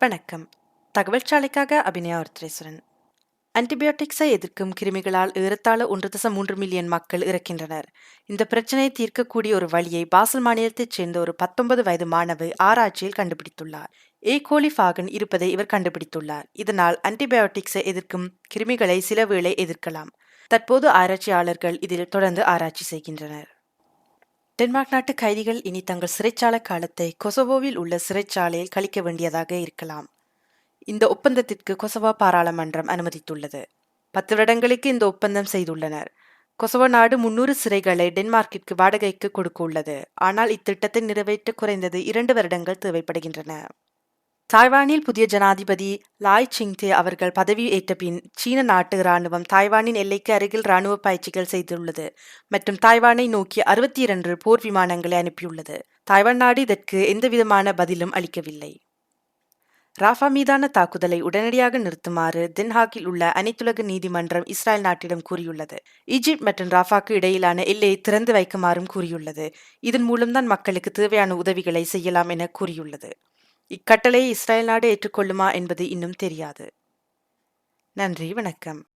வணக்கம். தகவல் சாலைக்காக அபிநயா ஒருத்ரேஸ்வரன் ஆன்டிபயோட்டிக்ஸை எதிர்க்கும் கிருமிகளால் ஏறத்தாழ ஒன்று தசம் மூன்று மில்லியன் மக்கள் இறக்கின்றனர். இந்த பிரச்சனையை தீர்க்கக்கூடிய ஒரு வழியை பாசல் மாநிலத்தைச் சேர்ந்த ஒரு பத்தொன்பது வயது மாணவி ஆராய்ச்சியில் கண்டுபிடித்துள்ளார். ஏ. கோலி ஃபாகன் இருப்பதை இவர் கண்டுபிடித்துள்ளார். இதனால் ஆன்டிபயோட்டிக்ஸை எதிர்க்கும் கிருமிகளை சில வேளை எதிர்க்கலாம். தற்போது ஆராய்ச்சியாளர்கள் இதில் தொடர்ந்து ஆராய்ச்சி செய்கின்றனர். டென்மார்க் நாட்டு கைதிகள் இனி தங்கள் சிறைச்சாலை காலத்தை கொசவோவில் உள்ள சிறைச்சாலையில் கழிக்க வேண்டியதாக இருக்கலாம். இந்த ஒப்பந்தத்திற்கு கொசவா பாராளுமன்றம் அனுமதித்துள்ளது. பத்து வருடங்களுக்கு இந்த ஒப்பந்தம் செய்துள்ளனர். கொசவோ நாடு முன்னூறு சிறைகளை டென்மார்க்கிற்கு வாடகைக்கு கொடுக்க உள்ளது. ஆனால் இத்திட்டத்தை நிறைவேற்ற குறைந்தது இரண்டு வருடங்கள் தேவைப்படுகின்றன. தாய்வானில் புதிய ஜனாதிபதி லாய் சிங்தே அவர்கள் பதவி ஏற்ற பின் சீன நாட்டு இராணுவம் தாய்வானின் எல்லைக்கு அருகில் இராணுவ பயிற்சிகள் செய்துள்ளது மற்றும் தாய்வானை நோக்கி அறுபத்தி இரண்டு போர் விமானங்களை அனுப்பியுள்ளது தாய்வான் நாடு இதற்கு எந்தவிதமான பதிலும் அளிக்கவில்லை ராஃபா மீதான தாக்குதலை உடனடியாக நிறுத்துமாறு தென்ஹாக்கில் உள்ள அனைத்துலக நீதிமன்றம் இஸ்ரேல் நாட்டிடம் கூறியுள்ளது ஈஜிப்ட் மற்றும் ராஃபாக்கு இடையிலான எல்லையை திறந்து வைக்குமாறும் கூறியுள்ளது இதன் மூலம்தான் மக்களுக்கு தேவையான உதவிகளை செய்யலாம் என கூறியுள்ளது இக்கட்டளை இஸ்ரேல் நாடு ஏற்றுக்கொள்ளுமா என்பது இன்னும் தெரியாது. நன்றி வணக்கம்.